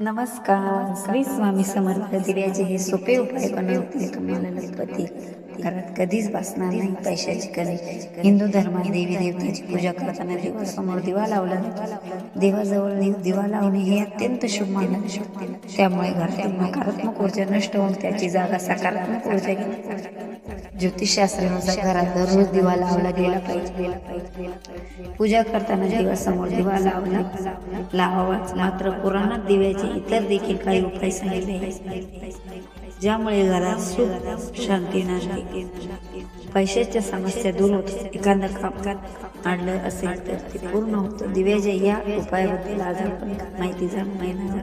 नमस्कार. श्री स्वामी समर्थ दिव्याचे हे सोपे उपाय बनवते तुम्हाला गणपती घरात कधीच बसणार नाही पैशाची कधी हिंदू धर्मात देवी देवताची पूजा करताना देवासमोर दिवा लावला देवाजवळ दिवा लावणे हे अत्यंत शुभ मानले त्यामुळे घरातील नकारात्मक ऊर्जा नष्ट होऊन त्याची जागा सकारात्मक ऊर्जा घेण्यासाठी ज्योतिषशास्त्रानुसार घरात दररोज दिवा लावला गेला पाहिजे. पूजा करताना देवासमोर दिवा लावला लावावाच मात्र पुराणात दिव्याचे इतर देखील काही उपाय सांगितले ज्यामुळे घरात सुख शांती नांदते. पैशाच्या समस्या दूर होते एखादं काम आणलं असेल तर ते पूर्ण होतं. दिव्याच्या या उपायाबद्दल आज आपण माहिती जाणून घेणार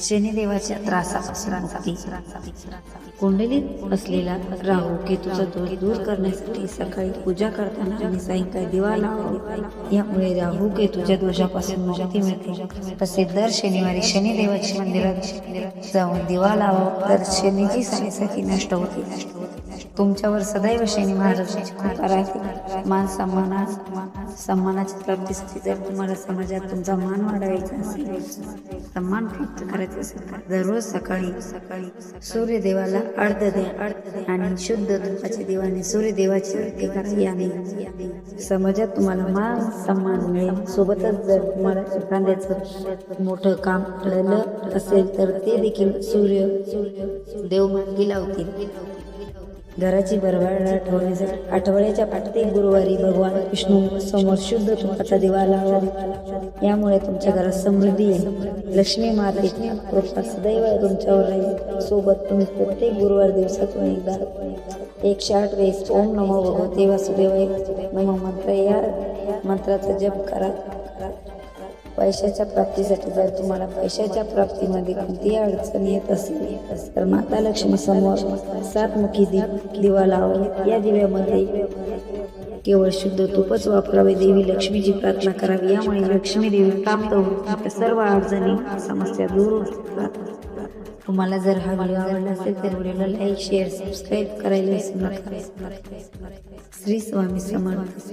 शनिदेवाच्या त्रासापासून कुंडलीत असलेला राहू केतूचा दोष दूर करण्यासाठी सकाळी पूजा करताना आणि सायंकाळी दिवा लावावा यामुळे राहू केतूच्या दोषापासून मुक्ती मिळते. तसेच दर शनिवारी शनिदेवाच्या मंदिरात जाऊन दिवा लावा. तर शनीची साडेसाती नष्ट होते. तुमच्यावर सदैव शनी महाराजांची कृपा राहते. मान सन्माना सन्मानाच्या प्राप्तीसाठी जर तुम्हाला समाजात तुमचा मान वाढवायचा असेल. सन्मान प्राप्त करायचा असेल तर दररोज सकाळी सकाळी सूर्यदेवाला अर्ध द्या अर्ध आणि शुद्ध तुपाच्या देवाने सूर्यदेवाची आरती करा. याने समाजात तुम्हाला मान सन्मान मिळेल. सोबतच जर तुम्हाला एखाद्याचं मोठं काम कळलं असेल तर ते देखील सूर्य देव मार्गी लावतील. घराची भरभराट ठेवण्यासाठी आठवड्याच्या प्रत्येक गुरुवारी भगवान विष्णू समोर शुद्ध तुपाचा दिवा लावा. यामुळे तुमच्या घरात समृद्धी येईल. लक्ष्मी मातेची कृपा सदैव तुमच्यावर राहील. सोबत तुम्ही प्रत्येक गुरुवार दिवसातून एकदा एकशे आठ वेळेस ओम नमो भगवते वासुदेवाय. नमो मंत्र या मंत्राचा जप करा. पैशाच्या प्राप्तीसाठी जर तुम्हाला पैशाच्या प्राप्तीमध्ये कोणतीही अडचण येत असेल तर माता लक्ष्मी समोर सातमुखी दीप दिवा लावा या दिव्यामध्ये केवळ शुद्ध तूपच वापरावे. देवी लक्ष्मीची प्रार्थना करावी. यामुळे लक्ष्मी देवी प्राप्त होऊन सर्व अडचणी समस्या दूर होतात. तुम्हाला जर हा व्हिडिओ आवडला असेल तर व्हिडिओला लाईक शेअर सबस्क्राईब करायला विसरू नका. श्री स्वामी समर्थ.